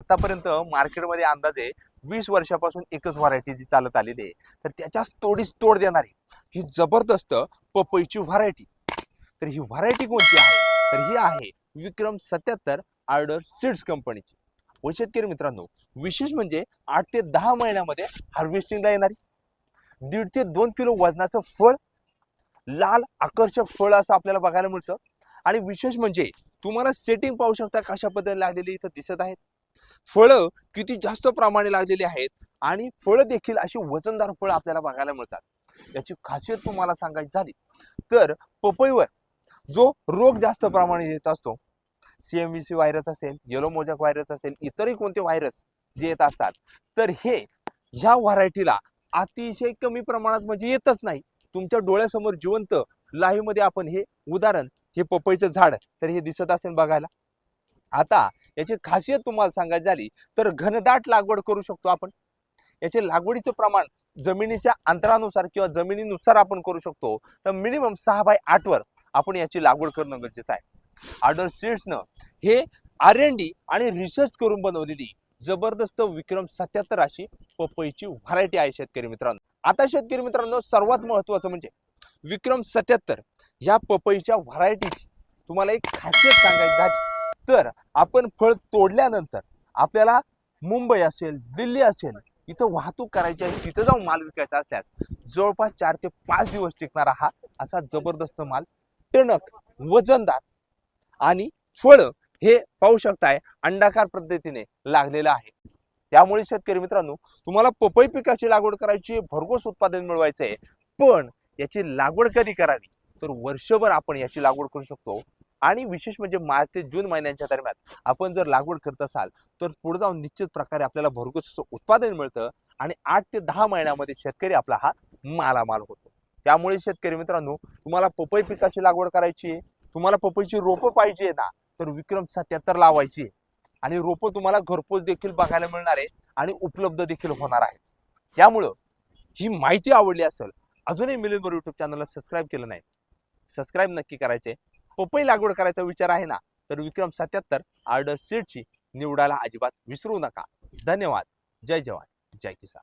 आतापर्यंत मार्केटमध्ये अंदाजे वीस वर्षापासून एकच व्हरायटी जी चालत आलेली आहे. तर त्याच्याच तोडीस तोड देणारी ही जबरदस्त पपईची व्हरायटी तर ही व्हरायटी कोणती आहे? तर ही आहे विक्रम सत्याहत्तर आर्डर सीड्स कंपनीची. व शेतकरी मित्रांनो विशेष म्हणजे आठ ते दहा महिन्यामध्ये हार्वेस्टिंगला येणारी. दीड ते दोन किलो वजनाचं फळ लाल आकर्षक फळ असं आपल्याला बघायला मिळतं. आणि विशेष म्हणजे तुम्हाला सेटिंग पाहू शकता कशा पद्धतीने लागलेली इथं दिसत आहेत. फळं किती जास्त प्रमाणे लागलेली आहेत आणि फळं देखील अशी वजनदार फळं आपल्याला बघायला मिळतात. याची खासियत तुम्हाला सांगायची झाली तर पपईवर जो रोग जास्त प्रमाणे येत असतो सीएमव्हीसी व्हायरस असेल येलो मोजॅक व्हायरस असेल इतरही कोणते व्हायरस जे येत असतात तर हे ह्या व्हरायटीला अतिशय कमी प्रमाणात म्हणजे येतच नाही. तुमच्या डोळ्यासमोर जिवंत लाईव्हमध्ये आपण हे उदाहरण हे पपईचं झाड तर हे दिसत असेल बघायला. आता याची खासियत तुम्हाला सांगायची झाली तर घनदाट लागवड करू शकतो आपण. याचे लागवडीचं प्रमाण जमिनीच्या अंतरानुसार किंवा जमिनीनुसार आपण करू शकतो. तर मिनिमम सहा बाय आठवर आपण याची लागवड करणं गरजेचं आहे. आर्डर सीड्सनं हे आर एन डी आणि रिसर्च करून बनवलेली जबरदस्त विक्रम सत्याहत्तर अशी पपईची व्हरायटी आहे शेतकरी मित्रांनो. आता शेतकरी मित्रांनो सर्वात महत्वाचं म्हणजे विक्रम सत्याहत्तर या पपईच्या व्हरायटीची तुम्हाला एक खासियत सांगायची झाली. तर आपण फळ तोडल्यानंतर आपल्याला मुंबई असेल दिल्ली असेल इथं वाहतूक करायची आहे तिथं जाऊन माल विकायचा असल्यास जवळपास चार ते पाच दिवस टिकणारा हा असा जबरदस्त माल टणक वजनदार आणि फळ हे पाहू शकताय अंडाकार पद्धतीने लागलेलं आहे. त्यामुळे शेतकरी मित्रांनो तुम्हाला पपई पिकाची लागवड करायची भरघोस उत्पादन मिळवायचं आहे पण याची लागवड कधी करावी? तर वर्षभर आपण याची लागवड करू शकतो. आणि विशेष म्हणजे मार्च ते जून महिन्यांच्या दरम्यान आपण जर लागवड करत असाल तर पुढे जाऊन निश्चित प्रकारे आपल्याला भरघोस उत्पादन मिळतं आणि आठ ते दहा महिन्यामध्ये शेतकरी आपला हा मालामाल होतो. त्यामुळे शेतकरी मित्रांनो तुम्हाला पपई पिकाची लागवड करायची आहे तुम्हाला पपईची रोपं पाहिजे ना तर विक्रम सत्याहत्तर लावायची आहे. आणि रोपं तुम्हाला घरपोच देखील बघायला मिळणार आहे आणि उपलब्ध देखील होणार आहे. त्यामुळं ही माहिती आवडली असेल अजूनही मिलिंदर युट्यूब चॅनलला सबस्क्राईब केलं नाही सबस्क्राईब नक्की करायचे पपई लागवड करायचा विचार आहे ना तर विक्रम सत्याहत्तर आर्डर सीटची निवडायला अजिबात विसरू नका. धन्यवाद. जय जवान. जय किसान.